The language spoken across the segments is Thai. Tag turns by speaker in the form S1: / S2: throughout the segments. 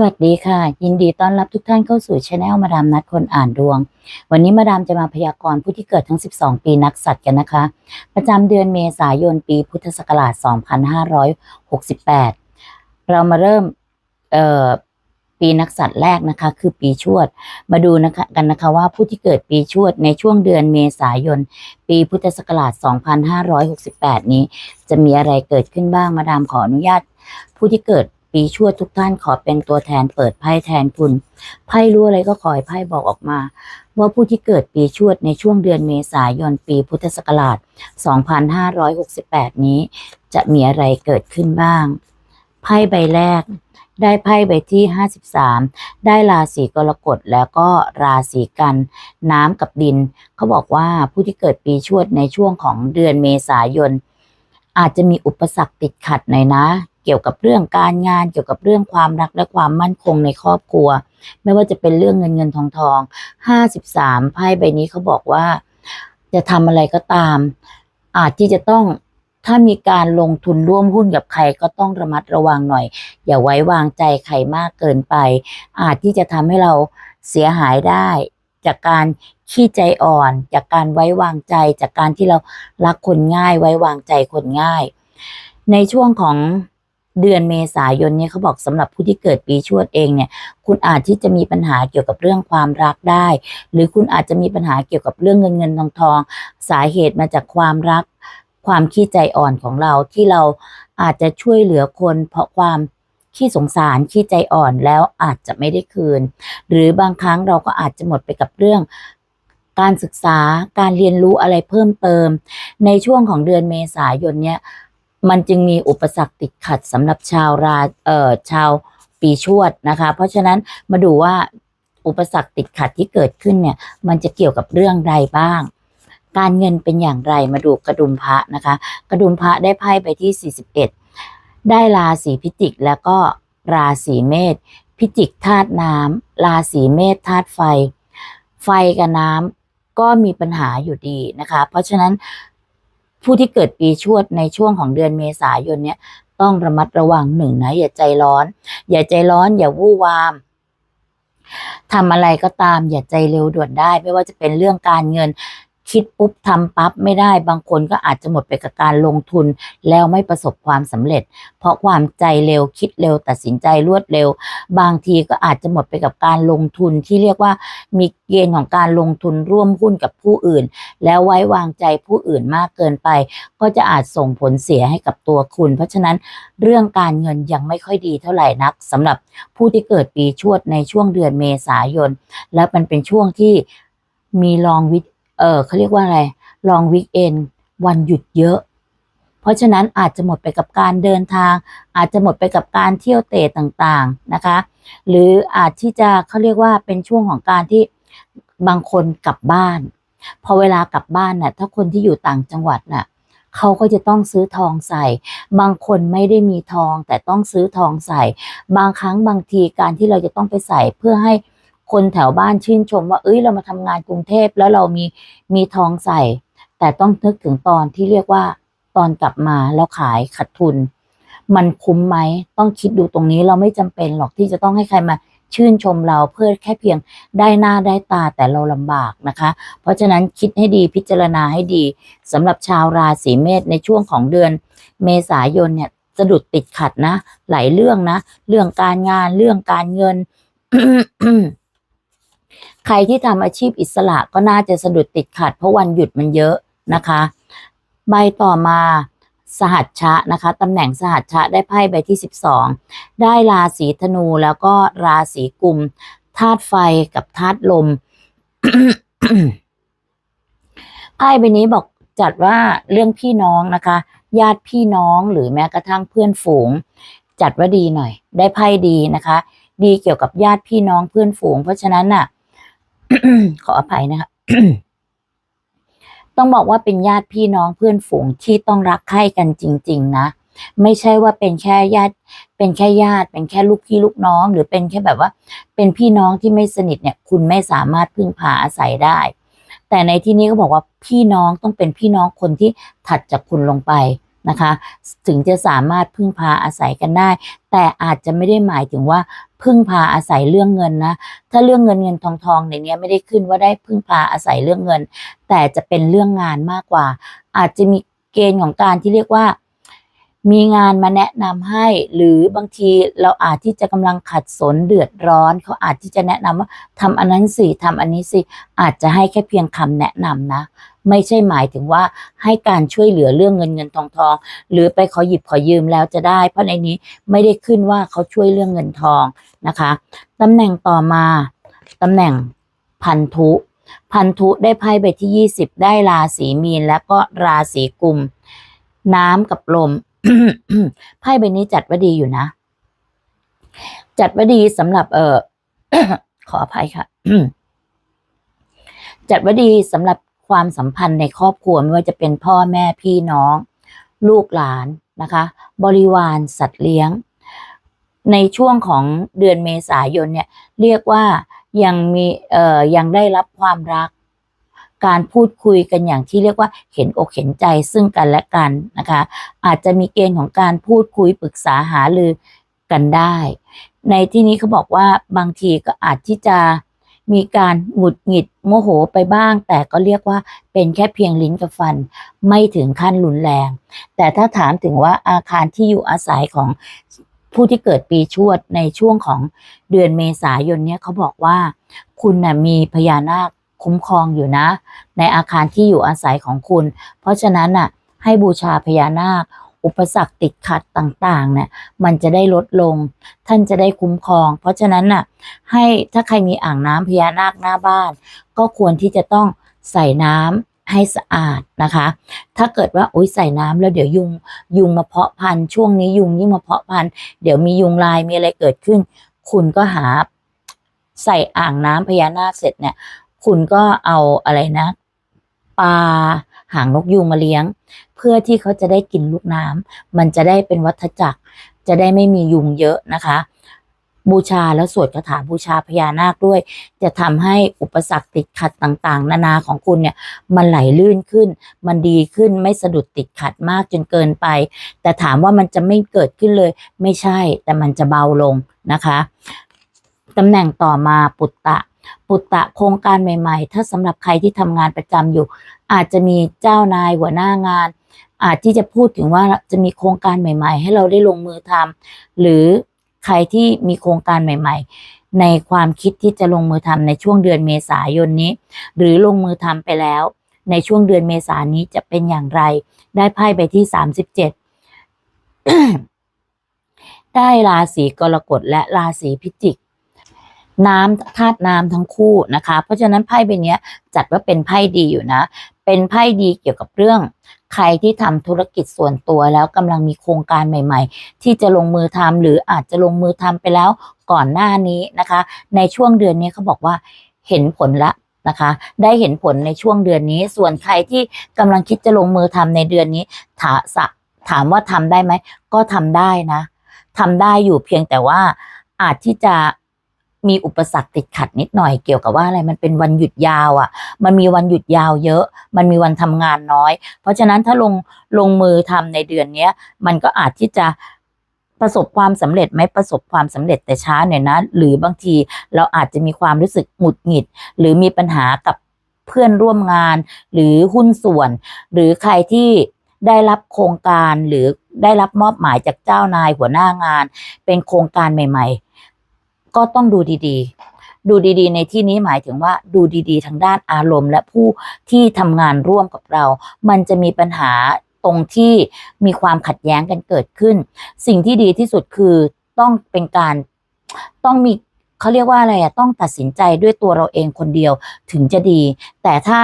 S1: สวัสดีค่ะ ยินดีต้อนรับทุกท่านเข้าสู่ช anel มาดามนัดคนอ่านดวง วันนี้มาดามจะมาพยากรณ์ผู้ที่เกิดทั้ง 12 ปีนักสัตว์กันนะคะ ประจำเดือนเมษายนปีพุทธศักราช 2568 เรามาเริ่มปีนักสัตว์แรกนะคะ คือปีชวด มาดูนะคะกันนะคะว่าผู้ที่เกิดปีชวดในช่วงเดือนเมษายน ปีพุทธศักราช 2568 นี้ จะมีอะไรเกิดขึ้นบ้างมาดามขออนุญาต ผู้ที่เกิด ปีชวดทุกท่านขอเป็นตัวแทนเปิดไพ่แทนคุณไพ่รู้อะไรก็ขอให้ไพ่บอกออกมา ว่าผู้ที่เกิดปีชวดในช่วงเดือนเมษายนปีพุทธศักราช 2568 นี้ จะมีอะไรเกิดขึ้นบ้าง ไพ่ใบแรก ได้ไพ่ใบที่ 53 ได้ราศีกรกฎแล้วก็ราศีกัน น้ำกับดิน เขาบอกว่าผู้ที่เกิดปีชวดในช่วงของเดือนเมษายน อาจจะมีอุปสรรคติดขัดหน่อยนะ เกี่ยวกับเรื่องการงาน เกี่ยวกับเรื่องความรักและความมั่นคงในครอบครัว ไม่ว่าจะเป็นเรื่องเงินเงินทองทองห้าสิบสามไพ่ใบนี้เขาบอกว่า จะทำอะไรก็ตาม อาจที่จะต้องถ้ามีการลงทุนร่วมหุ้นกับใครก็ต้องระมัดระวังหน่อย อย่าไว้วางใจใครมากเกินไป อาจที่จะทำให้เราเสียหายได้ จากการขี้ใจอ่อน จากการไว้วางใจ จากการที่เรารักคนง่าย ไว้วางใจคนง่าย ในช่วงของเดือนเมษายนเนี่ยเขาบอกสำหรับผู้ที่เกิดปีชวดเองเนี่ยคุณอาจที่จะมีปัญหาเกี่ยวกับเรื่องความรักได้ หรือคุณอาจจะมีปัญหาเกี่ยวกับเรื่องเงินเงินทองทอง สาเหตุมาจากความรัก ความขี้ใจอ่อนของเราที่เราอาจจะช่วยเหลือคนเพราะความ ขี้สงสารขี้ใจอ่อนแล้วอาจจะไม่ได้คืน หรือบางครั้งเราก็อาจจะหมดไปกับเรื่อง การศึกษาการเรียนรู้อะไรเพิ่มเติม ในช่วงของเดือนเมษายนเนี่ยมันจึงมีอุปสรรคติดขัดสำหรับชาวราเอ่อชาวปีชวดนะคะ เพราะฉะนั้นมาดูว่าอุปสรรคติดขัดที่เกิดขึ้นเนี่ย มันจะเกี่ยวกับเรื่องใดบ้าง การเงินเป็นอย่างไรมาดูกระดุมพระนะคะ กระดุมพระได้ไพ่ไปที่ 41 ได้ราศีพิจิกแล้วก็ราศีเมษพิจิกธาตุน้ำราศีเมษธาตุไฟ ไฟกับน้ำก็มีปัญหาอยู่ดีนะคะ เพราะฉะนั้นผู้ที่เกิดปีชวดในช่วงของเดือนเมษายนเนี่ยต้องระมัดระวังหนึ่งนะ อย่าใจร้อน อย่าใจร้อน อย่าวู่วามทำอะไรก็ตามอย่าใจเร็วด่วนได้ ไม่ว่าจะเป็นเรื่องการเงิน คิดปุ๊บทำปั๊บไม่ได้ บางคนก็อาจจะหมดไปกับการลงทุน แล้วไม่ประสบความสำเร็จ เพราะความใจเร็วคิดเร็วตัดสินใจรวดเร็ว บางทีก็อาจจะหมดไปกับการลงทุนที่เรียกว่า มีเกณฑ์ของการลงทุนร่วมหุ้นกับผู้อื่น แล้วไว้วางใจผู้อื่นมากเกินไป ก็จะอาจส่งผลเสียให้กับตัวคุณ เพราะฉะนั้นเรื่องการเงินยังไม่ค่อยดีเท่าไหร่นักสำหรับผู้ที่เกิดปีชวดในช่วงเดือนเมษายน และมันเป็นช่วงที่มีลองวิ เออเขาเรียกว่าอะไรลองวิกเอนวันหยุดเยอะ เพราะฉะนั้นอาจจะหมดไปกับการเดินทาง อาจจะหมดไปกับการเที่ยวเตะต่างๆนะคะ หรืออาจที่จะเขาเรียกว่าเป็นช่วงของการที่บางคนกลับบ้าน พอเวลากลับบ้านน่ะถ้าคนที่อยู่ต่างจังหวัดน่ะเขาก็จะต้องซื้อทองใส่ บางคนไม่ได้มีทองแต่ต้องซื้อทองใส่ บางครั้งบางทีการที่เราจะต้องไปใส่เพื่อให้ คนแถวบ้านชื่นชมว่า เอ้ยเรามาทำงานกรุงเทพแล้วเรามีมีทองใส่ แต่ต้องนึกถึงตอนที่เรียกว่าตอนกลับมาแล้วขายขาดทุน มันคุ้มไหมต้องคิดดูตรงนี้เราไม่จำเป็นหรอกที่จะต้องให้ใครมาชื่นชมเราเพื่อแค่เพียงได้หน้าได้ตาแต่เราลำบากนะคะ เพราะฉะนั้นคิดให้ดีพิจารณาให้ดีสำหรับชาวราศีเมษในช่วงของเดือน เมษายนเนี่ยสะดุดติดขัดนะ หลายเรื่องนะ เรื่องการงานเรื่องการเงิน ใครที่ทำอาชีพอิสระก็น่าจะสะดุดติดขัด เพราะวันหยุดมันเยอะนะคะ ใบต่อมาสหัชชะนะคะตำแหน่งสหัชชะได้ไพ่ใบที่ 12 ได้ราศีธนูแล้วก็ราศีกุมธาตุไฟกับธาตุลมไพ่ใบนี้บอกจัดว่าเรื่องพี่น้องนะคะ ญาติพี่น้องหรือแม้กระทั่งเพื่อนฝูง จัดว่าดีหน่อย ได้ไพ่ดีนะคะ ดีเกี่ยวกับญาติพี่น้องเพื่อนฝูง เพราะฉะนั้นน่ะ ขออภัยนะคะ ต้องบอกว่าเป็นญาติพี่น้องเพื่อนฝูงที่ต้องรักใคร่กันจริง ๆ นะ ไม่ใช่ว่าเป็นแค่ญาติ เป็นแค่ญาติ เป็นแค่ลูกพี่ลูกน้อง หรือเป็นแค่แบบว่า เป็นพี่น้องที่ไม่สนิทเนี่ย คุณไม่สามารถพึ่งพาอาศัยได้ แต่ในที่นี้ก็บอกว่าพี่น้องต้องเป็นพี่น้องคนที่ถัดจากคุณลงไป นะคะ ถึงจะสามารถพึ่งพาอาศัยกันได้ แต่อาจจะไม่ได้หมายถึงว่าพึ่งพาอาศัยเรื่องเงินนะ ถ้าเรื่องเงินเงินทองทองในนี้ไม่ได้ขึ้นว่าได้พึ่งพาอาศัยเรื่องเงิน แต่จะเป็นเรื่องงานมากกว่า อาจจะมีเกณฑ์ของการที่เรียกว่า มีงานมาแนะนำให้ หรือบางทีเราอาจที่จะกำลังขัดสนเดือดร้อน เขาอาจที่จะแนะนำว่าทำอันนั้นสิทำอันนี้สิอาจจะให้แค่เพียงคำแนะนำนะ ไม่ใช่หมายถึงว่าให้การช่วยเหลือเรื่องเงินเงินทองทอง หรือไปขอหยิบขอยืมแล้วจะได้ เพราะในนี้ไม่ได้ขึ้นว่าเขาช่วยเรื่องเงินทองนะคะตำแหน่งต่อมาตำแหน่งพันธุ พันธุได้ไพ่ใบที่ 20 ได้ราศีมีนและก็ราศีกุม น้ำกับลม ไพ่ใบนี้จัดว่าดีอยู่นะ จัดว่าดีสำหรับ เออขออภัยค่ะจัดว่าดีสำหรับความสัมพันธ์ในครอบครัวไม่ว่าจะเป็นพ่อแม่พี่น้อง ลูกหลานนะคะ บริวารสัตว์เลี้ยง ในช่วงของเดือนเมษายนเนี่ย เรียกว่ายังมีเอ่อยังได้รับความรัก การพูดคุยกันอย่างที่เรียกว่าเห็นอกเห็นใจซึ่งกันและกันนะคะ อาจจะมีเกณฑ์ของการพูดคุยปรึกษาหารือกันได้ ในที่นี้เขาบอกว่าบางทีก็อาจที่จะมีการหงุดหงิดโมโหไปบ้าง แต่ก็เรียกว่าเป็นแค่เพียงลิ้นกับฟัน ไม่ถึงขั้นรุนแรง แต่ถ้าถามถึงว่าอาคารที่อยู่อาศัยของผู้ที่เกิดปีชวดในช่วงของเดือนเมษายนเนี่ยเขาบอกว่า คุณนะ่ะมีพญานาค คุ้มครองอยู่นะ ในอาคารที่อยู่อาศัยของคุณ เพราะฉะนั้นน่ะให้บูชาพญานาค อุปสรรคติดขัดต่างๆเนี่ยมันจะได้ลดลง ท่านจะได้คุ้มครอง เพราะฉะนั้นน่ะให้ถ้าใครมีอ่างน้ำพญานาคหน้าบ้าน ก็ควรที่จะต้องใส่น้ำให้สะอาดนะคะ ถ้าเกิดว่าอุ้ยใส่น้ำแล้วเดี๋ยวยุงยุงมาเพาะพันธุ์ช่วงนี้ยุงยิ่งมาเพาะพันธุ์เดี๋ยวมียุงลายมีอะไรเกิดขึ้น คุณก็หาใส่อ่างน้ำพญานาคเสร็จเนี่ย คุณก็เอาอะไรนะ ปลาหางนกยูงมาเลี้ยง เพื่อที่เขาจะได้กินลูกน้ำมันจะได้เป็นวัฏจักร จะได้ไม่มียุงเยอะนะคะ บูชาแล้วสวดคาถาบูชาพญานาคด้วย จะทำให้อุปสรรคติดขัดต่างๆ นานาของคุณเนี่ย มันไหลลื่นขึ้น มันดีขึ้นไม่สะดุดติดขัดมากจนเกินไป แต่ถามว่ามันจะไม่เกิดขึ้นเลย ไม่ใช่แต่มันจะเบาลงนะคะตำแหน่งต่อมาปุตตะ ปุตตะโครงการใหม่ๆ ถ้าสำหรับใครที่ทำงานประจำอยู่ อาจจะมีเจ้านายหัวหน้างาน อาจที่จะพูดถึงว่าจะมีโครงการใหม่ ๆ ให้เราได้ลงมือทำหรือใครที่มีโครงการใหม่ ๆ ในความคิดที่จะลงมือทำในช่วงเดือนเมษายนนี้ หรือลงมือทำไปแล้ว ในช่วงเดือนเมษายนนี้จะเป็นอย่างไร ได้ไพ่ไปที่สามสิบเจ็ดได้ราศีกรกฎและราศีพิจิก น้ำธาตุน้ำทั้งคู่นะคะ เพราะฉะนั้นไพ่ใบเนี้ยจัดว่าเป็นไพ่ดีอยู่นะ เป็นไพ่ดีเกี่ยวกับเรื่อง ใครที่ทำธุรกิจส่วนตัวแล้วกำลังมีโครงการใหม่ ๆ ที่จะลงมือทำหรืออาจจะลงมือทำไปแล้วก่อนหน้านี้นะคะ ในช่วงเดือนนี้เขาบอกว่าเห็นผลละนะคะ ได้เห็นผลในช่วงเดือนนี้ ส่วนใครที่กำลังคิดจะลงมือทำในเดือนนี้ถาสะถามว่าทำได้ไหม ก็ทำได้นะทำได้อยู่เพียงแต่ว่าอาจที่จะ มีอุปสรรคติดขัดนิดหน่อยเกี่ยวกับว่าอะไรมันเป็นวันหยุดยาวอะ่ะ มันมีวันหยุดยาวเยอะ มันมีวันทำงานน้อย เพราะฉะนั้นถ้าลงลงมือทำในเดือนเนี้ย มันก็อาจที่จะประสบความสำเร็จไหมประสบความสำเร็จแต่ช้าหน่อยนะ หรือบางทีเราอาจจะมีความรู้สึกหงุดหงิด หรือมีปัญหากับเพื่อนร่วมงาน หรือหุ้นส่วน หรือใครที่ได้รับโครงการหรือได้รับมอบหมายจากเจ้านายหัวหน้างาน เป็นโครงการใหม่ ๆ ก็ต้องดูดีๆ ดูดีๆ ในที่นี้หมายถึงว่าดูดีๆ ทางด้านอารมณ์ และผู้ที่ทำงานร่วมกับเรา มันจะมีปัญหาตรงที่มีความขัดแย้งกันเกิดขึ้น สิ่งที่ดีที่สุดคือต้องเป็นการต้องมีเขาเรียกว่าอะไรอะต้องตัดสินใจด้วยตัวเราเองคนเดียวถึงจะดี แต่ถ้า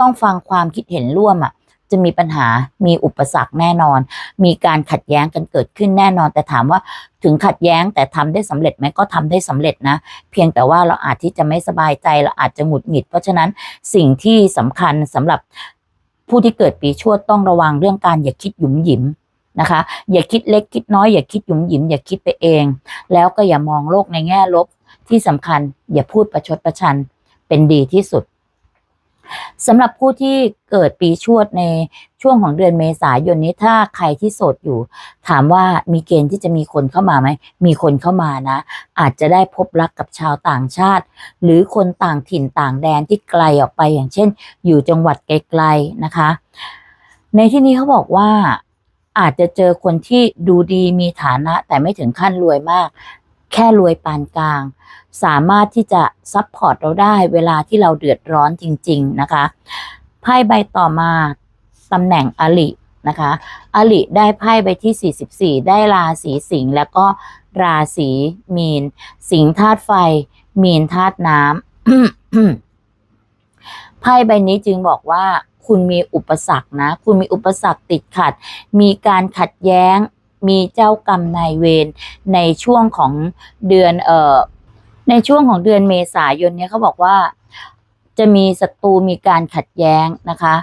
S1: ต้องฟังความคิดเห็นร่วมอะ จะมีปัญหา มีอุปสรรคแน่นอน มีการขัดแย้งกันเกิดขึ้นแน่นอน แต่ถามว่าถึงขัดแย้งแต่ทำได้สำเร็จไหมก็ทำได้สำเร็จนะ เพียงแต่ว่าเราอาจที่จะไม่สบายใจ เราอาจจะหงุดหงิด เพราะฉะนั้นสิ่งที่สำคัญสำหรับผู้ที่เกิดปีชวดต้องระวังเรื่องการอย่าคิดหยุมหยิมนะคะ อย่าคิดเล็กคิดน้อยอย่าคิดหยุมหยิม อย่าคิดไปเอง แล้วก็อย่ามองโลกในแง่ลบที่สำคัญ อย่าพูดประชดประชันเป็นดีที่สุด สำหรับผู้ที่เกิดปีชวดในช่วงของเดือนเมษายนนี้ถ้าใครที่โสดอยู่ ถามว่ามีเกณฑ์ที่จะมีคนเข้ามาไหมมีคนเข้ามานะ อาจจะได้พบรักกับชาวต่างชาติ หรือคนต่างถิ่นต่างแดนที่ไกลออกไปอย่างเช่น อยู่จังหวัดไกลๆนะคะ ในที่นี้เขาบอกว่าอาจจะเจอคนที่ดูดีมีฐานะแต่ไม่ถึงขั้นรวยมาก แค่รวยปานกลาง สามารถที่จะซัพพอร์ตเราได้เวลาที่เราเดือดร้อนจริง ๆ นะคะ ไพ่ใบต่อมาตำแหน่งอลินะคะอลิได้ไพ่ใบที่ 44 ได้ราศีสิงห์แล้วก็ราศีมีน สิงห์ธาตุไฟ มีนธาตุน้ำไพ่ใบนี้จึงบอกว่าคุณมีอุปสรรคนะ คุณมีอุปสรรคติดขัด มีการขัดแย้ง มีเจ้ากรรมนายเวรในช่วงของเดือนเอ่อ ในช่วงของเดือนเมษายนเนี่ยเขาบอกว่าจะมีศัตรูมีการขัดแย้งนะคะ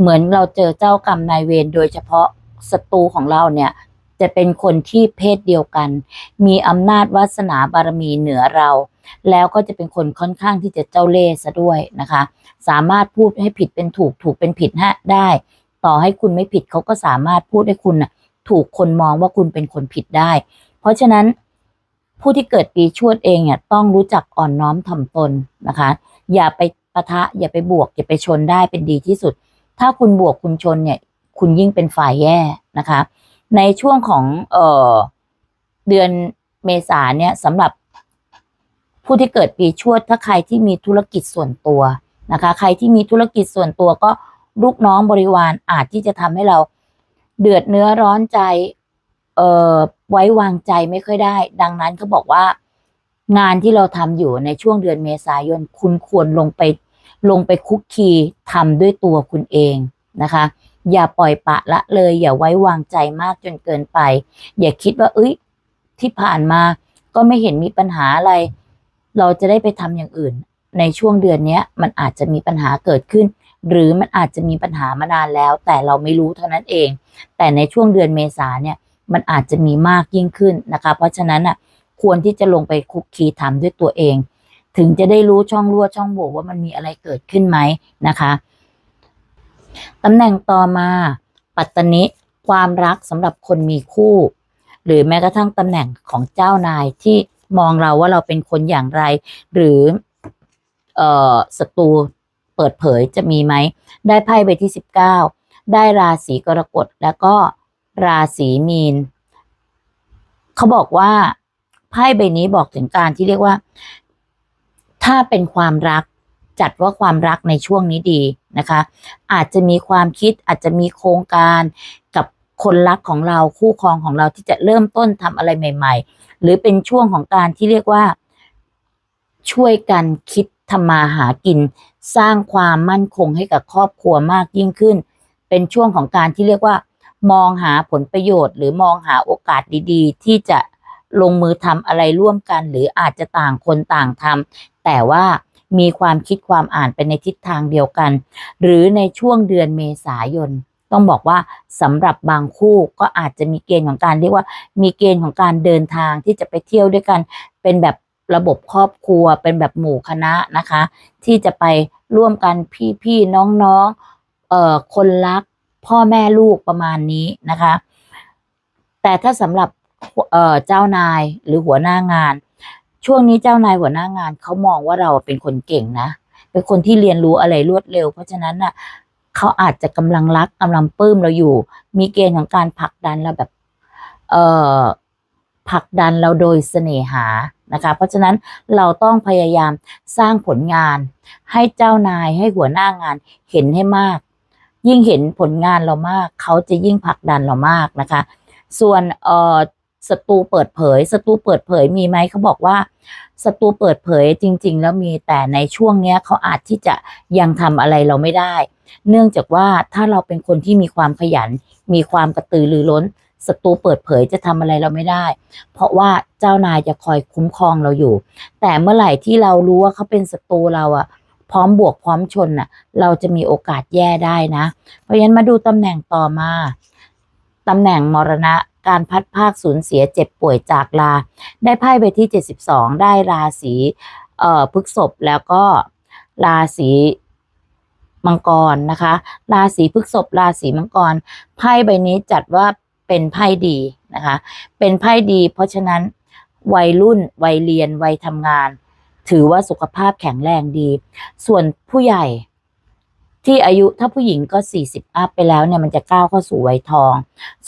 S1: เหมือนเราเจอเจ้ากรรมนายเวรโดยเฉพาะศัตรูของเราเนี่ยจะเป็นคนที่เพศเดียวกัน มีอำนาจวาสนาบารมีเหนือเรา แล้วก็จะเป็นคนค่อนข้างที่จะเจ้าเล่ห์ซะด้วยนะคะ สามารถพูดให้ผิดเป็นถูกถูกเป็นผิดฮะได้ ต่อให้คุณไม่ผิดเขาก็สามารถพูดให้คุณนะถูกคนมองว่าคุณเป็นคนผิดได้ เพราะฉะนั้น ผู้ที่เกิดปีชวดเองเนี่ยต้องรู้จักอ่อนน้อมถ่อมตนนะคะ อย่าไปปะทะอย่าไปบวก อย่าไปชนได้เป็นดีที่สุด ถ้าคุณบวกคุณชนเนี่ย คุณยิ่งเป็นฝ่ายแย่นะคะ ในช่วงของเออเดือนเมษาเนี่ยสำหรับผู้ที่เกิดปีชวดถ้าใครที่มีธุรกิจส่วนตัวนะคะ ใครที่มีธุรกิจส่วนตัวก็ลูกน้องบริวารอาจที่จะทำให้เราเดือดเนื้อร้อนใจเอ่อ ไว้วางใจไม่ค่อยได้ ดังนั้นเขาบอกว่า งานที่เราทำอยู่ในช่วงเดือนเมษายน คุณควรลงไปลงไปคุกคีทำด้วยตัวคุณเองนะคะ อย่าปล่อยปะละเลย อย่าไว้วางใจมากจนเกินไป อย่าคิดว่า เอ้ย ที่ผ่านมาก็ไม่เห็นมีปัญหาอะไร เราจะได้ไปทำอย่างอื่น ในช่วงเดือนเนี้ยมันอาจจะมีปัญหาเกิดขึ้น หรือมันอาจจะมีปัญหามานานแล้ว แต่เราไม่รู้เท่านั้นเอง แต่ในช่วงเดือนเมษาเนี่ย มันอาจจะมีมากยิ่งขึ้นนะคะ เพราะฉะนั้นอะควรที่จะลงไปคุกคีทำด้วยตัวเอง ถึงจะได้รู้ช่องรั่วช่องโหว่ว่ามันมีอะไรเกิดขึ้นไหมนะคะตำแหน่งต่อมา ปัตตนิความรักสำหรับคนมีคู่ หรือแม้กระทั่งตำแหน่งของเจ้านายที่มองเราว่าเราเป็นคนอย่างไร หรือเอ่อศัตรูเปิดเผยจะมีไหม ได้ไพ่ใบที่สิบเก้าได้ราศีกรกฎแล้วก็ ราศีมีน เขาบอกว่าไพ่ใบนี้บอกถึงการที่เรียกว่า ถ้าเป็นความรักจัดว่าความรักในช่วงนี้ดีนะคะ อาจจะมีความคิดอาจจะมีโครงการกับคนรักของเราคู่ครองของเราที่จะเริ่มต้นทำอะไรใหม่ ๆ หรือเป็นช่วงของการที่เรียกว่า ช่วยกันคิดทำมาหากิน สร้างความมั่นคงให้กับครอบครัวมากยิ่งขึ้น เป็นช่วงของการที่เรียกว่า มองหาผลประโยชน์ หรือมองหาโอกาสดีๆ ที่จะลงมือทำอะไรร่วมกัน หรืออาจจะต่างคนต่างทำแต่ว่ามีความคิดความอ่านไปในทิศทางเดียวกัน หรือในช่วงเดือนเมษายน ต้องบอกว่าสำหรับบางคู่ก็อาจจะมีเกณฑ์ของการเรียกว่า มีเกณฑ์ของการเดินทางที่จะไปเที่ยวด้วยกัน เป็นแบบระบบครอบครัว เป็นแบบหมู่คณะนะคะ ที่จะไปร่วมกันพี่พี่น้องน้องๆเอ่อคนรัก พ่อแม่ลูกประมาณนี้นะคะ แต่ถ้าสำหรับเเจ้านายหรือหัวหน้างาน ช่วงนี้เจ้านายหัวหน้างานเขามองว่าเราเป็นคนเก่งนะ เป็นคนที่เรียนรู้อะไรรวดเร็ว เพราะฉะนั้นน่ะเขาอาจจะกำลังรักกำลังปลื้มเราอยู่ มีเกณฑ์ของการผลักดันเราแบบ เอ่อผลักดันเราโดยเสน่หานะคะ เพราะฉะนั้นเราต้องพยายามสร้างผลงาน ให้เจ้านายให้หัวหน้างานเห็นให้มาก ยิ่งเห็นผลงานเรามาก เขาจะยิ่งผลักดันเรามากนะคะ ส่วนเอ่อศัตรูเปิดเผยศัตรูเปิดเผยมีไหมเขาบอกว่าศัตรูเปิดเผยจริง ๆ แล้วมีแต่ในช่วงเนี้ยเขาอาจที่จะยังทำอะไรเราไม่ได้ เนื่องจากว่าถ้าเราเป็นคนที่มีความขยัน มีความกระตือรือร้นศัตรูเปิดเผยจะทำอะไรเราไม่ได้ เพราะว่าเจ้านายจะคอยคุ้มครองเราอยู่ แต่เมื่อไหร่ที่เรารู้ว่าเขาเป็นศัตรูเราอะ พร้อมบวกพร้อมชนน่ะ เราจะมีโอกาสแย่ได้นะ เพราะฉะนั้นมาดูตำแหน่งต่อมาตำแหน่งมรณะการพัดภาคสูญเสียเจ็บป่วยจากลา ได้ไพ่ไปที่ 72 ได้ราศีเอ่อพฤกษภแล้วก็ราศีมังกรนะคะ ราศีพฤกษภราศีมังกรไพ่ใบนี้จัดว่าเป็นไพ่ดีนะคะ เป็นไพ่ดี เพราะฉะนั้นวัยรุ่นวัยเรียนวัยทำงาน ถือว่าสุขภาพแข็งแรงดี ส่วนผู้ใหญ่ที่อายุถ้าผู้หญิงก็40อัพไปแล้วเนี่ยมันจะก้าวเข้าสู่วัยทอง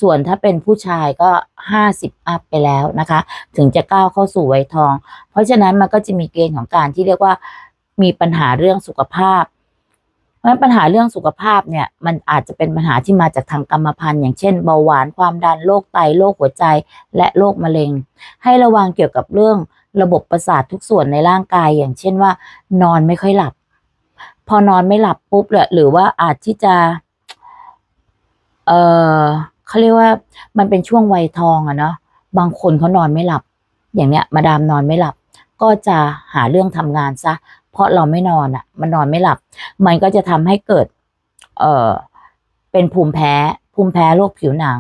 S1: ส่วนถ้าเป็นผู้ชายก็50อัพไปแล้วนะคะ ถึงจะก้าวเข้าสู่วัยทอง เพราะฉะนั้นมันก็จะมีเกณฑ์ของการที่เรียกว่ามีปัญหาเรื่องสุขภาพเพราะฉะนั้นปัญหาเรื่องสุขภาพเนี่ยมันอาจจะเป็นปัญหาที่มาจากทางกรรมพันธุ์อย่างเช่นเบาหวานความดันโรคไตโรคหัวใจและโรคมะเร็ง ให้ระวังเกี่ยวกับเรื่อง ระบบประสาททุกส่วนในร่างกายอย่างเช่นว่า นอนไม่ค่อยหลับ พอนอนไม่หลับปุ๊บเนี่ยหรือว่าอาจที่จะ เออเขาเรียกว่า มันเป็นช่วงวัยทองอะเนาะบางคนเขานอนไม่หลับ อย่างเนี้ย มาดามนอนไม่หลับ ก็จะหาเรื่องทำงานซะ เพราะเราไม่นอนอะมันนอนไม่หลับ มันก็จะทำให้เกิด เอ่อเป็นภูมิแพ้ ภูมิแพ้โรคผิวหนัง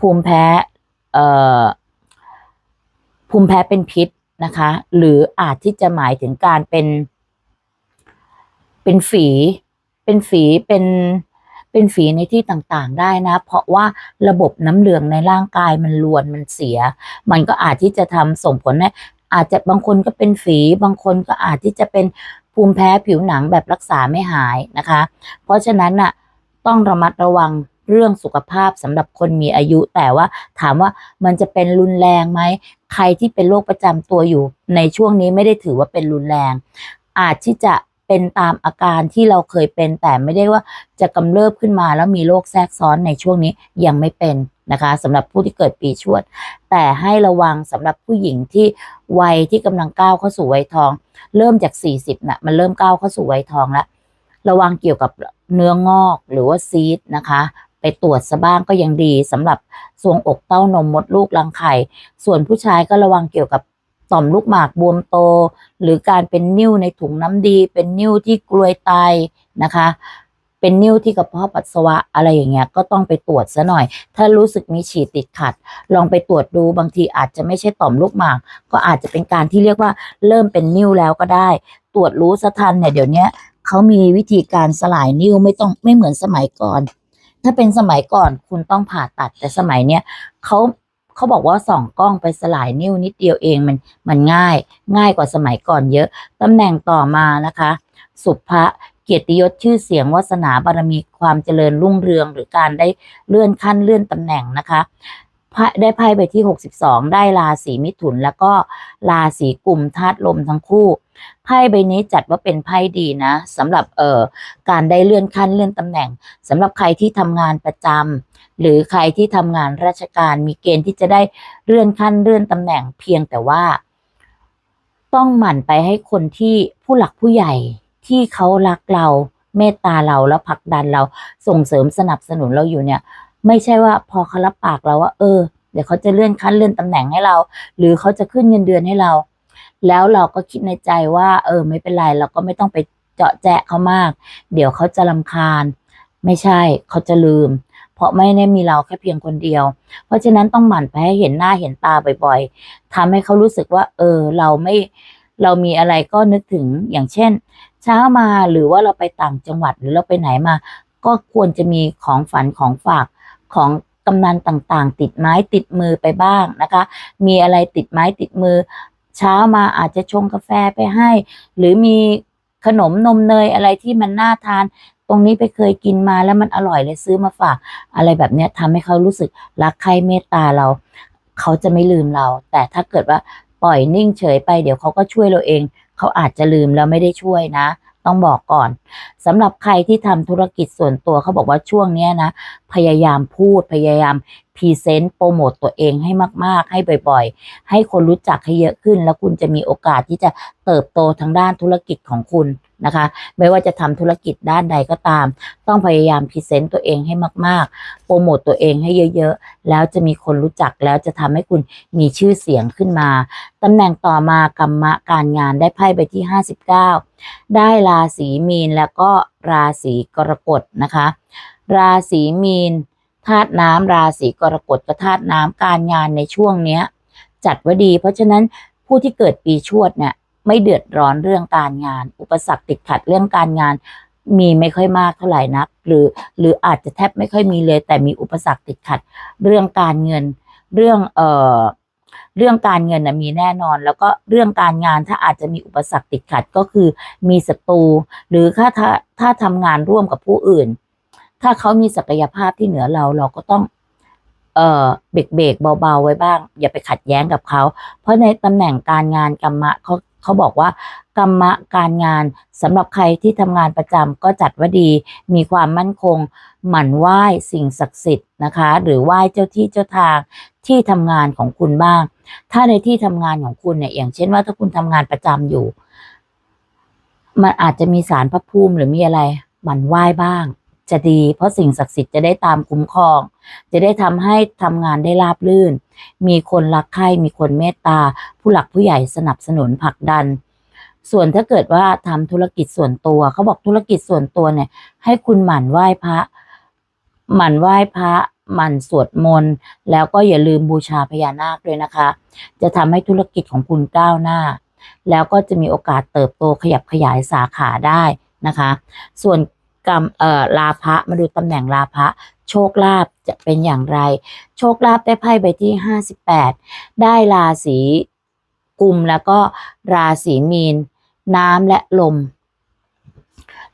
S1: ภูมิแพ้ เอ่อภูมิแพ้เป็นพิษ นะคะ หรืออาจที่จะหมายถึงการเป็น เป็นฝี เป็นฝีเป็นเป็นฝีในที่ต่างๆได้นะ เพราะว่าระบบน้ำเหลืองในร่างกายมันรวนมันเสีย มันก็อาจที่จะทำส่งผลให้อาจจะบางคนก็เป็นฝี บางคนก็อาจที่จะเป็นภูมิแพ้ผิวหนังแบบรักษาไม่หายนะคะ เพราะฉะนั้นน่ะต้องระมัดระวังเรื่องสุขภาพสำหรับคนมีอายุ แต่ว่าถามว่ามันจะเป็นรุนแรงไหม ใครที่เป็นโรคประจำตัวอยู่ ในช่วงนี้ไม่ได้ถือว่าเป็นรุนแรง อาจที่จะเป็นตามอาการที่เราเคยเป็น แต่ไม่ได้ว่าจะกำเริบขึ้นมาแล้วมีโรคแทรกซ้อนในช่วงนี้ยังไม่เป็นนะคะสำหรับผู้ที่เกิดปีชวด แต่ให้ระวังสำหรับผู้หญิงที่วัยที่กำลังก้าวเข้าสู่วัยทอง เริ่มจาก 40นะ่ะมันเริ่มก้าวเข้าสู่วัยทองแล้วระวังเกี่ยวกับเนื้องอกหรือว่าซีดนะคะ ไปตรวจซะบ้างก็ยังดีสำหรับทรวงอกเต้านมมดลูกรังไข่ ส่วนผู้ชายก็ระวังเกี่ยวกับต่อมลูกหมากบวมโต หรือการเป็นนิ่วในถุงน้ำดี เป็นนิ่วที่กลวยไตนะคะ เป็นนิ่วที่กระเพาะปัสสาวะอะไรอย่างเงี้ยก็ต้องไปตรวจซะหน่อย ถ้ารู้สึกมีฉีดติดขัด ลองไปตรวจดูบางทีอาจจะไม่ใช่ต่อมลูกหมาก ก็อาจจะเป็นการที่เรียกว่าเริ่มเป็นนิ่วแล้วก็ได้ ตรวจรู้ซะทันเนี่ยเดี๋ยวนี้เขามีวิธีการสลายนิ่วไม่ต้องไม่เหมือนสมัยก่อน ถ้าเป็นสมัยก่อนคุณต้องผ่าตัดแต่สมัยเนี้ยเขาเขาบอกว่าส่องกล้องไปสลายนิ้วนิดเดียวเองมันมันง่าย ง่ายกว่าสมัยก่อนเยอะตำแหน่งต่อมานะคะ สุภะเกียรติยศชื่อเสียงวาสนาบารมีความเจริญรุ่งเรือง หรือการได้เลื่อนขั้นเลื่อนตำแหน่งนะคะ ได้ไพ่ไปที่ 62 ได้ราศีมิถุน แล้วก็ราศีกุมธาตุลมทั้งคู่ไพ่ใบนี้จัดว่าเป็นไพ่ดีนะสำหรับเอ่อการได้เลื่อนขั้นเลื่อนตำแหน่งสำหรับใครที่ทำงานประจำหรือใครที่ทำงานราชการมีเกณฑ์ที่จะได้เลื่อนขั้นเลื่อนตำแหน่งเพียงแต่ว่า ต้องหมั่นไปให้คนที่ผู้หลักผู้ใหญ่ที่เขารักเราเมตตาเราแล้วผลักดันเราส่งเสริมสนับสนุนเราอยู่เนี่ย ไม่ใช่ว่าพอเขารับปากเราว่า เออ เดี๋ยวเขาจะเลื่อนขั้นเลื่อนตำแหน่งให้เรา หรือเขาจะขึ้นเงินเดือนให้เรา แล้วเราก็คิดในใจว่า เออ ไม่เป็นไรเราก็ไม่ต้องไปเจาะแจะเขามาก เดี๋ยวเขาจะลำคาญ ไม่ใช่เขาจะลืม เพราะไม่ได้มีเราแค่เพียงคนเดียว เพราะฉะนั้นต้องหมั่นไปให้เห็นหน้าเห็นตาบ่อยๆทำให้เขารู้สึกว่า เออ เราไม่เรามีอะไรก็นึกถึงอย่างเช่น เช้ามาหรือว่าเราไปต่างจังหวัดหรือเราไปไหนมา ก็ควรจะมีของฝันของฝาก ของกำนันต่างๆ ติดไม้ติดมือไปบ้างนะคะ มีอะไรติดไม้ติดมือ เช้ามาอาจจะชงกาแฟไปให้ หรือมีขนมนมเนยอะไรที่มันน่าทาน ตรงนี้ไปเคยกินมาแล้วมันอร่อยเลยซื้อมาฝาก อะไรแบบเนี้ยทำให้เขารู้สึกรักใครเมตตาเรา เขาจะไม่ลืมเรา แต่ถ้าเกิดว่าปล่อยนิ่งเฉยไปเดี๋ยวเขาก็ช่วยเราเอง เขาอาจจะลืมแล้วไม่ได้ช่วยนะ ต้องบอกก่อนสำหรับใครที่ทำธุรกิจส่วนตัวเขาบอกว่าช่วงเนี้นะ พยายามพูดพยายาม พรีเซนต์โปรโมตตัวเองให้มาก ๆ ให้บ่อยๆ ให้คนรู้จักให้เยอะขึ้น แล้วคุณจะมีโอกาสที่จะเติบโตทางด้านธุรกิจของคุณนะคะ ไม่ว่าจะทำธุรกิจด้านใดก็ตาม ต้องพยายามพรีเซนต์ตัวเองให้มาก ๆ โปรโมตตัวเองให้เยอะๆ แล้วจะมีคนรู้จักแล้วจะทำให้คุณมีชื่อเสียงขึ้นมาตำแหน่งต่อมากรรมะการงานได้ไพ่ไปที่ 59 ได้ราศีมีนแล้วก็ราศีกรกฎนะคะ ราศีมีน ธาตุน้ำราศีกรกฎกับธาตุน้ำการงานในช่วงเนี้ย จัดว่าดี เพราะฉะนั้นผู้ที่เกิดปีชวดเนี่ยไม่เดือดร้อนเรื่องการงาน อุปสรรคติดขัดเรื่องการงาน มีไม่ค่อยมากเท่าไหร่นัก หรือหรืออาจจะแทบไม่ค่อยมีเลย แต่มีอุปสรรคติดขัด เรื่องการเงิน เรื่องเอ่อเรื่องการเงินนะมีแน่นอน แล้วก็เรื่องการงานถ้าอาจจะมีอุปสรรคติดขัดก็คือมีศัตรูหรือถ้าถ้าถ้าทำงานร่วมกับผู้อื่น ถ้าเขามีศักยภาพที่เหนือเราเราก็ต้อง เออเบรกเบรกเบาๆไว้บ้าง อย่าไปขัดแย้งกับเขา เพราะในตำแหน่งการงานกรรมะเขาเขาบอกว่ากรรมะการงานสำหรับใครที่ทำงานประจำก็จัดว่าดี มีความมั่นคง หมั่นไหว้สิ่งศักดิ์สิทธิ์นะคะ หรือไหว้เจ้าที่เจ้าทางที่ทำงานของคุณบ้าง ถ้าในที่ทำงานของคุณเนี่ยอย่างเช่นว่าถ้าคุณทำงานประจำอยู่ มันอาจจะมีสารพระภูมิหรือมีอะไรหมั่นไหว้บ้าง จะดี เพราะสิ่งศักดิ์สิทธิ์จะได้ตามคุ้มครอง จะได้ทำให้ทำงานได้ราบรื่น มีคนรักใคร่มีคนเมตตา ผู้หลักผู้ใหญ่สนับสนุนผลักดัน ส่วนถ้าเกิดว่าทำธุรกิจส่วนตัว เขาบอกธุรกิจส่วนตัวเนี่ย ให้คุณหมั่นไหว้พระ หมั่นไหว้พระหมั่นสวดมนต์ แล้วก็อย่าลืมบูชาพญานาคด้วยนะคะ จะทำให้ธุรกิจของคุณก้าวหน้า แล้วก็จะมีโอกาสเติบโตขยับขยายสาขาได้นะคะ ส่วน กรรมเอ่อลาภะมาดูตำแหน่งลาภะโชคลาภจะเป็นอย่างไร โชคลาภได้ไพ่ใบที่ห้าสิบแปดได้ราศีกุมแล้วก็ราศีมีน น้ำและลม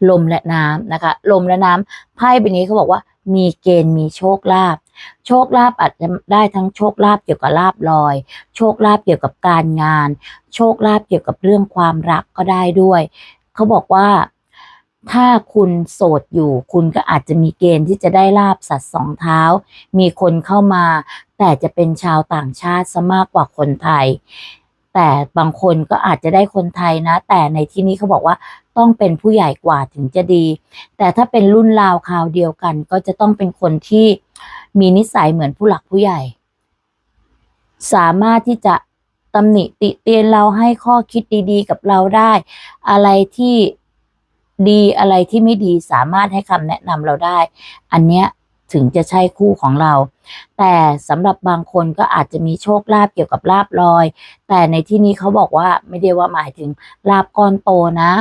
S1: ลมและน้ำนะคะ ลมและน้ำไพ่ใบนี้เขาบอกว่ามีเกณฑ์มีโชคลาภโชคลาภอาจจะได้ทั้งโชคลาภเกี่ยวกับลาบลอย โชคลาภเกี่ยวกับการงาน โชคลาภเกี่ยวกับเรื่องความรักก็ได้ด้วย เขาบอกว่า ถ้าคุณโสดอยู่ คุณก็อาจจะมีเกณฑ์ที่จะได้ลาบสัตว์สองเท้า มีคนเข้ามา แต่จะเป็นชาวต่างชาติซะมากกว่าคนไทย แต่บางคนก็อาจจะได้คนไทยนะ แต่ในที่นี้เขาบอกว่าต้องเป็นผู้ใหญ่กว่าถึงจะดี แต่ถ้าเป็นรุ่นราวคราวเดียวกัน ก็จะต้องเป็นคนที่มีนิสัยเหมือนผู้หลักผู้ใหญ่ สามารถที่จะตำหนิติเตียนเราให้ข้อคิดดีๆ กับเราได้ อะไรที่ ดีอะไรที่ไม่ดีสามารถให้คำแนะนำเราได้ อันเนี้ยถึงจะใช่คู่ของเรา แต่สำหรับบางคนก็อาจจะมีโชคลาภเกี่ยวกับลาบลอย แต่ในที่นี้เขาบอกว่าไม่ได้ว่าหมายถึงลาบก้อนโตนะ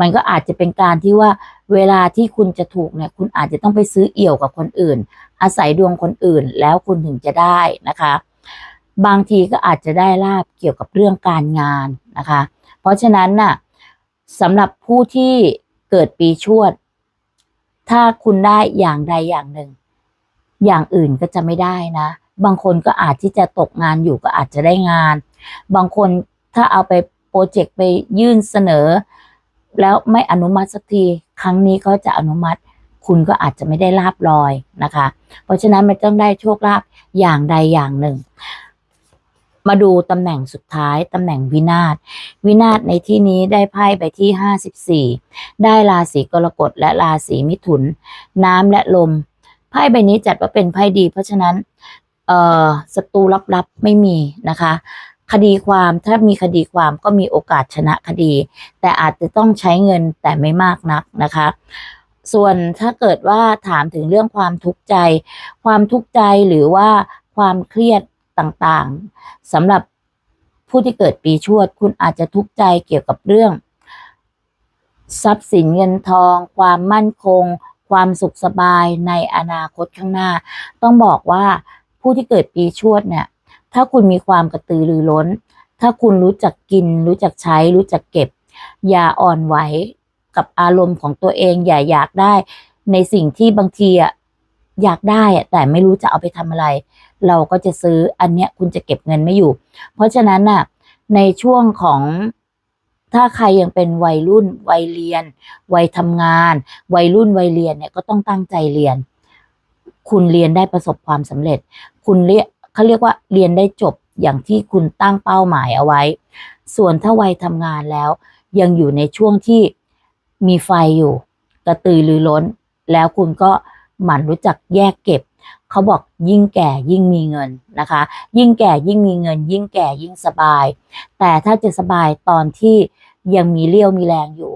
S1: มันก็อาจจะเป็นการที่ว่าเวลาที่คุณจะถูกเนี่ย คุณอาจจะต้องไปซื้อเอี่ยวกับคนอื่น อาศัยดวงคนอื่นแล้วคุณถึงจะได้นะคะ บางทีก็อาจจะได้ลาบเกี่ยวกับเรื่องการงานนะคะ เพราะฉะนั้นน่ะสำหรับผู้ที่ เกิดปีชวด ถ้าคุณได้อย่างใดอย่างหนึ่ง อย่างอื่นก็จะไม่ได้นะ บางคนก็อาจที่จะตกงานอยู่ก็อาจจะได้งาน บางคนถ้าเอาไปโปรเจกต์ไปยื่นเสนอ แล้วไม่อนุมัติสักที ครั้งนี้เขาจะอนุมัติ คุณก็อาจจะไม่ได้ลาบลอยนะคะ เพราะฉะนั้นมันต้องได้โชคลาภอย่างใดอย่างหนึ่ง มาดูตำแหน่งสุดท้ายตำแหน่งวินาศวินาศในที่นี้ได้ไพ่ไปที่ห้าสิบสี่ได้ราศีกรกฎและราศีมิถุน น้ำและลม ไพ่ใบนี้จัดว่าเป็นไพ่ดี เพราะฉะนั้นเออศัตรูลับๆไม่มีนะคะ คดีความถ้ามีคดีความก็มีโอกาสชนะคดี แต่อาจจะต้องใช้เงินแต่ไม่มากนักนะคะส่วนถ้าเกิดว่าถามถึงเรื่องความทุกข์ใจ ความทุกข์ใจหรือว่าความเครียด ต่างๆสำหรับผู้ที่เกิดปีชวด คุณอาจจะทุกข์ใจเกี่ยวกับเรื่อง ทรัพย์สินเงินทอง ความมั่นคง ความสุขสบายในอนาคตข้างหน้า ต้องบอกว่าผู้ที่เกิดปีชวดเนี่ย ถ้าคุณมีความกระตือรือร้น ถ้าคุณรู้จักกิน รู้จักใช้ รู้จักเก็บ อย่าอ่อนไหวกับอารมณ์ของตัวเองอย่าอยากได้ ในสิ่งที่บางทีอะ อยากได้แต่ไม่รู้จะเอาไปทำอะไร เราก็จะซื้ออันเนี้ยคุณจะเก็บเงินไม่อยู่ เพราะฉะนั้นน่ะในช่วงของถ้าใครยังเป็นวัยรุ่น วัยเรียน วัยทำงาน วัยรุ่นวัยเรียนเนี่ยก็ต้องตั้งใจเรียน คุณเรียนได้ประสบความสำเร็จ คุณเรียกเขาเรียกว่าเรียนได้จบอย่างที่คุณตั้งเป้าหมายเอาไว้ ส่วนถ้าวัยทำงานแล้ว ยังอยู่ในช่วงที่มีไฟอยู่ กระตือรือร้น แล้วคุณก็ หมั่นรู้จักแยกเก็บ เขาบอกยิ่งแก่ยิ่งมีเงินนะคะ ยิ่งแก่ยิ่งมีเงิน ยิ่งแก่ยิ่งสบาย แต่ถ้าจะสบายตอนที่ยังมีเลี้ยวมีแรงอยู่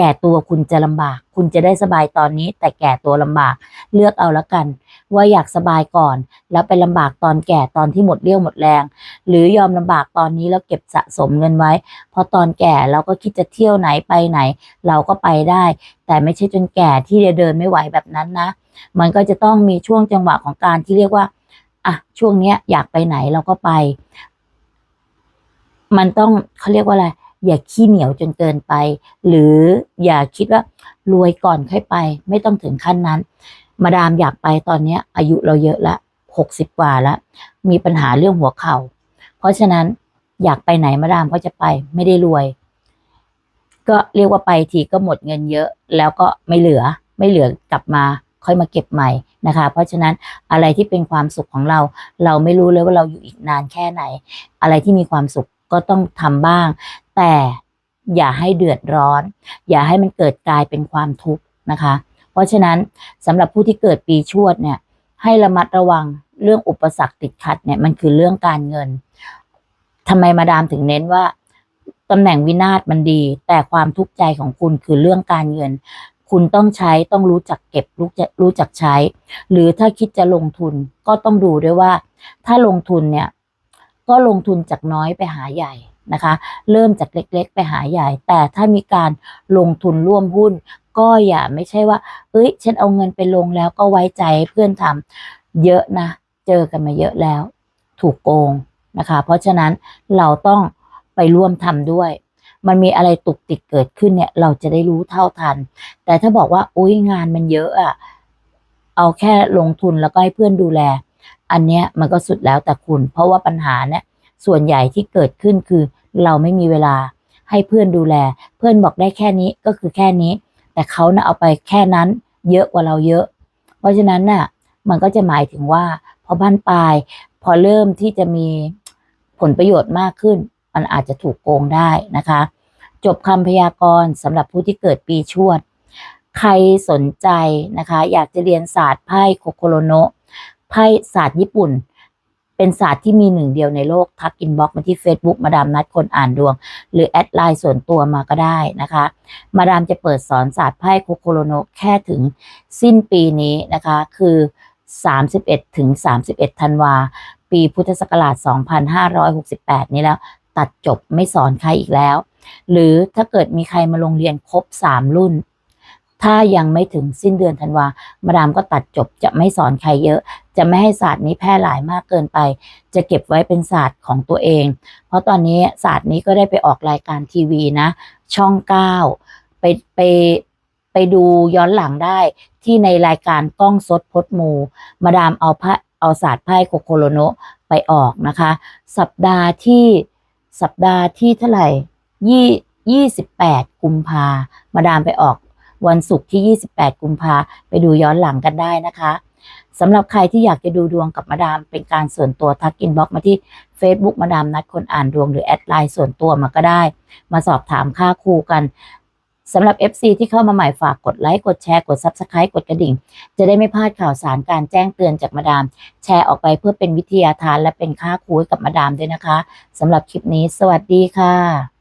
S1: ก่ตัวคุณจะลำบาก คุณจะได้สบายตอนนี้ แต่แก่ตัวลำบาก เลือกเอาละกัน ว่าอยากสบายก่อน แล้วไปลำบากตอนแก่ตอนที่หมดเรี่ยวหมดแรง หรือยอมลำบากตอนนี้แล้วเก็บสะสมเงินไว้พอตอนแก่เราก็คิดจะเที่ยวไหนไปไหน เราก็ไปได้ แต่ไม่ใช่จนแก่ที่จะเดินไม่ไหวแบบนั้นนะ มันก็จะต้องมีช่วงจังหวะของการที่เรียกว่าอะช่วงเนี้ยอยากไปไหนเราก็ไป มันต้องเขาเรียกว่าอะไร อย่าขี้เหนียวจนเกินไป หรืออย่าคิดว่ารวยก่อนค่อยไป ไม่ต้องถึงขั้นนั้น มาดามอยากไปตอนนี้อายุเราเยอะละหกสิบกว่าล้วมีปัญหาเรื่องหัวเข่า เพราะฉะนั้นอยากไปไหนมาดามก็จะไปไม่ได้รวย ก็เรียกว่าไปทีก็หมดเงินเยอะ แล้วก็ไม่เหลือไม่เหลือกลับมาค่อยมาเก็บใหม่นะคะ เพราะฉะนั้นอะไรที่เป็นความสุขของเรา เราไม่รู้เลยว่าเราอยู่อีกนานแค่ไหน อะไรที่มีความสุขก็ต้องทำบ้าง แต่อย่าให้เดือดร้อน อย่าให้มันเกิดกลายเป็นความทุกข์นะคะ เพราะฉะนั้นสำหรับผู้ที่เกิดปีชวดเนี่ยให้ระมัดระวังเรื่องอุปสรรคติดขัดเนี่ยมันคือเรื่องการเงินทำไมมาดามถึงเน้นว่าตำแหน่งวินาศมันดี แต่ความทุกข์ใจของคุณคือเรื่องการเงิน คุณต้องใช้ต้องรู้จักเก็บรู้จักรู้จักใช้ หรือถ้าคิดจะลงทุนก็ต้องดูด้วยว่า ถ้าลงทุนเนี่ย ก็ลงทุนจากน้อยไปหาใหญ่ นะคะ เริ่มจากเล็กๆ ไปหาใหญ่ แต่ถ้ามีการลงทุนร่วมหุ้น ก็อย่าไม่ใช่ว่าเอ้ย ฉันเอาเงินไปลงแล้วก็ไว้ใจใเพื่อนทำเยอะนะ เจอกันมาเยอะแล้ว ถูกโกงนะคะ เพราะฉะนั้นเราต้องไปร่วมทำด้วย มันมีอะไรตุกติกเกิดขึ้นเนี่ย เราจะได้รู้เท่าทัน แต่ถ้าบอกว่าอุ้ยงานมันเยอะอะเอาแค่ลงทุนแล้วก็ให้เพื่อนดูแล อันเนี้ยมันก็สุดแล้วแต่คุณ เพราะว่าปัญหาเนี่ย ส่วนใหญ่ที่เกิดขึ้นคือ เราไม่มีเวลาให้เพื่อนดูแล เพื่อนบอกได้แค่นี้ก็คือแค่นี้ แต่เขานะ่ะเอาไปแค่นั้นเยอะกว่าเราเยอะ เพราะฉะนั้นน่ะมันก็จะหมายถึงว่าพอบ้านปลาย พอเริ่มที่จะมีผลประโยชน์มากขึ้น มันอาจจะถูกโกงได้นะคะ จบคำพยากรณ์สำหรับผู้ที่เกิดปีชวด ใครสนใจนะคะ อยากจะเรียนศาสตร์ไพ่โคโคโรโนะไพ่ศาสตร์ญี่ปุ่น เป็นศาสตร์ที่มีหนึ่งเดียวในโลก ทักอินบ็อกมาที่ Facebook มาดามนัดคนอ่านดวง หรือแอดไลน์ส่วนตัวมาก็ได้นะคะ มาดามจะเปิดสอนศาสตร์ไพ่โคโคโรโนแค่ถึงสิ้นปีนี้นะคะ คือ 31ถึง31ธันวาปีพุทธศักราช 2568 นี้แล้ว ตัดจบไม่สอนใครอีกแล้ว หรือถ้าเกิดมีใครมาลงเรียนครบ 3 รุ่น ถ้ายังไม่ถึงสิ้นเดือนธันวา มาดามก็ตัดจบจะไม่สอนใครเยอะ จะไม่ให้ศาสตร์นี้แพร่หลายมากเกินไป จะเก็บไว้เป็นศาสตร์ของตัวเอง เพราะตอนนี้ศาสตร์นี้ก็ได้ไปออกรายการทีวีนะ ช่องเก้าไปไปไปดูย้อนหลังได้ที่ในรายการกล้องสดพดมู มาดามเอาพระเอาศาสตร์ไพ่โคโคโรโนะไปออกนะคะ สัปดาห์ที่สัปดาห์ที่เท่าไหร่ยี่ยี่สิบแปดกุมภามาดามไปออกวันศุกร์ที่ 28 กุมภาไปดูย้อนหลังกันได้นะคะ สำหรับใครที่อยากจะดูดวงกับมาดามเป็นการส่วนตัวทักอินบ็อกมาที่ Facebook มาดามนัดคนอ่านดวงหรือแอดไลน์ส่วนตัวมาก็ได้ มาสอบถามค่าครูกันสำหรับ FC ที่เข้ามาใหม่ฝากกดไลค์ กดแชร์ กด Subscribe กดกระดิ่ง จะได้ไม่พลาดข่าวสารการแจ้งเตือนจากมาดาม แชร์ออกไปเพื่อเป็นวิทยาทานและเป็นค่าครูให้กับมาดามด้วยนะคะสำหรับคลิปนี้ สวัสดีค่ะ